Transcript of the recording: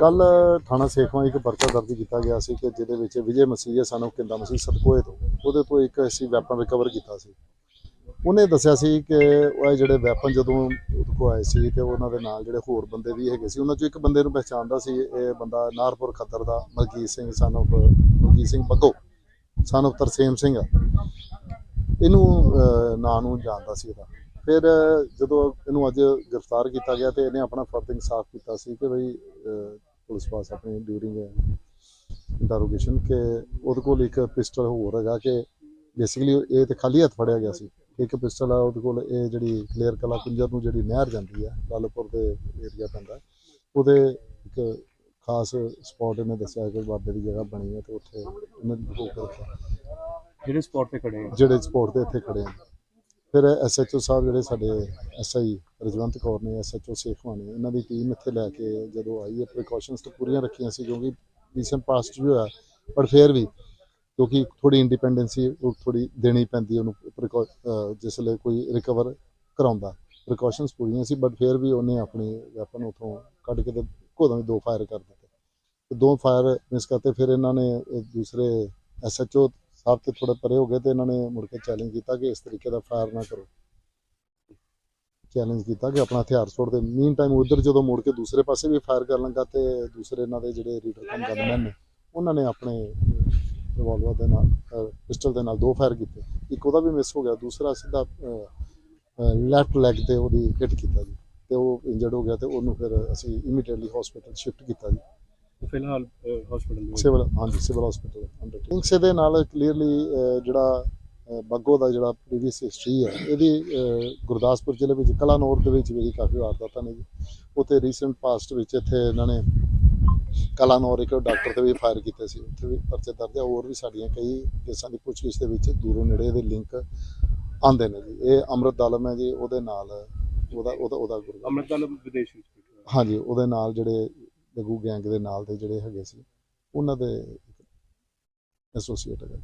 ਕੱਲ ਥਾਣਾ ਸੇਖਵਾਂ ਇੱਕ ਪਰਚਾ ਦਰਜ ਕੀਤਾ ਗਿਆ ਸੀ ਕਿ ਜਿਹਦੇ ਵਿੱਚ ਵਿਜੇ ਮਸੀਹ ਸਾਨੂੰ ਕਿੰਦਾ ਮਸੀਹ ਸਤਕੋਏ ਤੋਂ। ਉਹਦੇ ਤੋਂ ਇੱਕ ਅਸੀਂ ਵੈਪਨ ਰਿਕਵਰ ਕੀਤਾ ਸੀ। ਉਹਨੇ ਦੱਸਿਆ ਸੀ ਕਿ ਉਹ ਇਹ ਜਿਹੜੇ ਵੈਪਨ ਜਦੋਂ ਉਹਦੇ ਕੋਲ ਆਏ ਸੀ ਤੇ ਉਹਨਾਂ ਦੇ ਨਾਲ ਜਿਹੜੇ ਹੋਰ ਬੰਦੇ ਵੀ ਹੈਗੇ ਸੀ, ਉਹਨਾਂ ਚੋਂ ਇੱਕ ਬੰਦੇ ਨੂੰ ਪਛਾਣਦਾ ਸੀ, ਇਹ ਬੰਦਾ ਨਾਰਪੁਰ ਖੱਦਰ ਦਾ ਮਲਕੀਤ ਸਿੰਘ, ਸਨ of Malkit Singh Baggo son of Tarsem Singh ਇਹਨੂੰ ਨਾਂ ਨੂੰ ਜਾਣਦਾ ਸੀ ਇਹਦਾ ਫਿਰ ਜਦੋਂ ਇਹਨੂੰ ਅੱਜ ਗ੍ਰਿਫਤਾਰ ਕੀਤਾ ਗਿਆ ਤੇ ਇਹਨੇ ਆਪਣਾ ਫਰਜ਼ ਇਨਸਾਫ ਕੀਤਾ ਸੀ ਕਿ ਬਈ ਪੁਲਿਸ ਪਾਸ ਆਪਣੀ ਡਿਊਰਿੰਗ ਇੰਟਰੋਗੇਸ਼ਨ ਕਿ ਉਹਦੇ ਕੋਲ ਇੱਕ ਪਿਸਟਲ ਹੋਰ ਹੈਗਾ ਕਿ ਬੇਸਿਕਲੀ ਇਹ ਤੇ ਖਾਲੀ ਹੱਥ ਫੜਿਆ ਗਿਆ ਸੀ ਇੱਕ ਪਿਸਟਲ ਆ ਉਹਦੇ ਕੋਲ ਇਹ ਜਿਹੜੀ ਕਲੀਅਰ ਕਲਾ ਕੁੰਜਰ ਨੂੰ ਜਿਹੜੀ ਨਹਿਰ ਜਾਂਦੀ ਹੈ ਲਾਲਪੁਰ ਦੇ ਏਰੀਆ ਪੈਂਦਾ ਉਹਦੇ ਇੱਕ ਖਾਸ ਸਪੌਟ ਇਹਨੇ ਦੱਸਿਆ ਕਿ ਬਾਬੇ ਦੀ ਜਗ੍ਹਾ ਬਣੀ ਹੈ ਤੇ ਉੱਥੇ ਇਹਨੇ ਰੱਖਿਆ। ਜਿਹੜੇ ਸਪੌਟ ਤੇ ਖੜੇ ਆ? ਜਿਹੜੇ ਸਪੋਰਟ ਦੇ ਇੱਥੇ ਖੜੇ ਆ। ਫਿਰ ਐਸਐਚਓ ਸਾਹਿਬ ਜਿਹੜੇ ਸਾਡੇ ਐਸਆਈ ਰਜਵੰਤ ਕੌਰ ਨੇ ਐਸਐਚਓ ਸੇਖਵਾਂ ਨੇ ਇਹਨਾਂ ਦੀ ਟੀਮ ਇੱਥੇ ਲੈ ਕੇ ਜਦੋਂ ਆਈ ਹੈ ਪ੍ਰੀਕਾਸ਼ਨਸ ਤਾਂ ਪੂਰੀਆਂ ਰੱਖੀਆਂ ਸੀ ਕਿਉਂਕਿ ਰੀਸੈਂਟ ਪਾਸਟ ਵੀ ਹੋਇਆ, ਪਰ ਫਿਰ ਵੀ ਕਿਉਂਕਿ ਥੋੜੀ ਇੰਡੀਪੈਂਡੈਂਸੀ ਉਹ ਥੋੜੀ ਦੇਣੀ ਪੈਂਦੀ ਉਹਨੂੰ, precau- ਜਿਸ ਲਈ ਕੋਈ ਰਿਕਵਰ ਕਰਾਉਂਦਾ ਪ੍ਰੀਕਾਸ਼ਨਸ ਪੂਰੀਆਂ ਸੀ ਬਟ ਫਿਰ ਵੀ ਉਹਨੇ ਆਪਣੀ ਵੈਪਨ ਉਥੋਂ ਕੱਢ ਕੇ ਤੇ ਕੋਦੋਂ ਦੋ ਫਾਇਰ ਕਰ ਦਿੱਤੇ। ਦੋ ਫਾਇਰ ਮਿਸ ਕਰਤੇ, ਫਿਰ ਇਹਨਾਂ ਨੇ ਇਹ ਦੂਸਰੇ ਐਸਐਚਓ ਸਾਹਿਬ ਤੇ ਥੋੜੇ ਪਰੇ ਹੋ ਗਏ ਤੇ ਇਹਨਾਂ ਨੇ ਮੁੜ ਕੇ ਚੈਲੰਜ ਕੀਤਾ ਕਿ ਇਸ ਤਰੀਕੇ ਦਾ ਫਾਇਰ ਨਾ ਕਰੋ। ਚੈਲੰਜ ਕੀਤਾ ਕਿ ਆਪਣਾ ਹਥਿਆਰ ਸੁੱਟ ਦੇ। ਮੀਨ ਟਾਈਮ ਉਧਰ ਜਦੋਂ ਮੁੜ ਕੇ ਦੂਸਰੇ ਪਾਸੇ ਵੀ ਫਾਇਰ ਕਰਨ ਲੱਗਾ ਤੇ ਦੂਸਰੇ ਇਹਨਾਂ ਦੇ ਜਿਹੜੇ ਰੀਡਰ ਕਮ ਗਨਮੈਨ ਨੇ, ਉਹਨਾਂ ਨੇ ਆਪਣੇ ਰਿਵਾਲਵਰ ਦੇ ਨਾਲ ਪਿਸਟਲ ਦੇ ਨਾਲ ਦੋ ਫਾਇਰ ਕੀਤੇ। ਇੱਕ ਉਹਦਾ ਵੀ ਮਿਸ ਹੋ ਗਿਆ, ਦੂਸਰਾ ਸਿੱਧਾ ਲੈਫਟ ਲੈਗ ਤੇ ਉਹਦੀ ਹਿੱਟ ਕੀਤਾ ਜੀ। ਤੇ ਉਹ ਇੰਜਰਡ ਹੋ ਗਿਆ ਤੇ ਉਹਨੂੰ ਫਿਰ ਅਸੀਂ ਇਮੀਡੀਏਟਲੀ ਹਸਪੀਟਲ ਸ਼ਿਫਟ ਕੀਤਾ ਜੀ। ਉਹ ਫਿਲਹਾਲ ਹਸਪੀਟਲ ਦੇ ਸਿਵਲ ਹਾਂਜੀ ਸਿਵਲ ਹਸਪੀਟਲ ਅੰਡਰ ਦੇ ਨਾਲ ਕਲੀਅਰਲੀ ਜਿਹੜਾ ਬੱਗੋ ਦਾ ਜਿਹੜਾ ਪ੍ਰੀਵੀਅਸ ਹਿਸਟਰੀ ਹੈ ਇਹਦੀ ਗੁਰਦਾਸਪੁਰ ਜ਼ਿਲ੍ਹੇ ਵਿੱਚ ਕਲਾਨੌਰ ਦੇ ਵਿੱਚ ਵੀ ਕਾਫੀ ਵਾਰਦਾਤਾਂ ਨੇ ਜੀ। ਉੱਥੇ ਰੀਸੈਂਟ ਪਾਸਟ ਵਿੱਚ ਇੱਥੇ ਇਹਨਾਂ ਨੇ ਕਲਾਨੌਰ ਇੱਕ ਡਾਕਟਰ ਤੇ ਵੀ ਫਾਇਰ ਕੀਤੇ ਸੀ। ਉੱਥੇ ਵੀ ਪਰਚੇ ਦਰਜ ਹੈ ਹੋਰ ਵੀ ਸਾਡੀਆਂ ਕਈ ਕੇਸਾਂ ਦੀ ਪੁੱਛਗਿੱਛ ਦੇ ਵਿੱਚ ਦੂਰੋਂ ਨੇੜੇ ਇਹਦੇ ਲਿੰਕ ਆਉਂਦੇ ਨੇ ਜੀ। ਇਹ ਅੰਮ੍ਰਿਤ ਦਲਮ ਹੈ ਜੀ ਉਹਦੇ ਨਾਲ ਉਹਦਾ ਉਹਦਾ ਉਹਦਾ ਗੁਰੂ। ਅੰਮ੍ਰਿਤਪਾਲ ਵਿਦੇਸ਼ ਵਿੱਚ ਹਾਂਜੀ ਉਹਦੇ ਨਾਲ ਜਿਹੜੇ ਲਘੂ ਗੈਂਗ ਦੇ ਨਾਲ ਦੇ ਜਿਹੜੇ ਹੈਗੇ ਸੀ ਉਹਨਾਂ ਦੇ ਐਸੋਸੀਏਟ ਹੈਗਾ।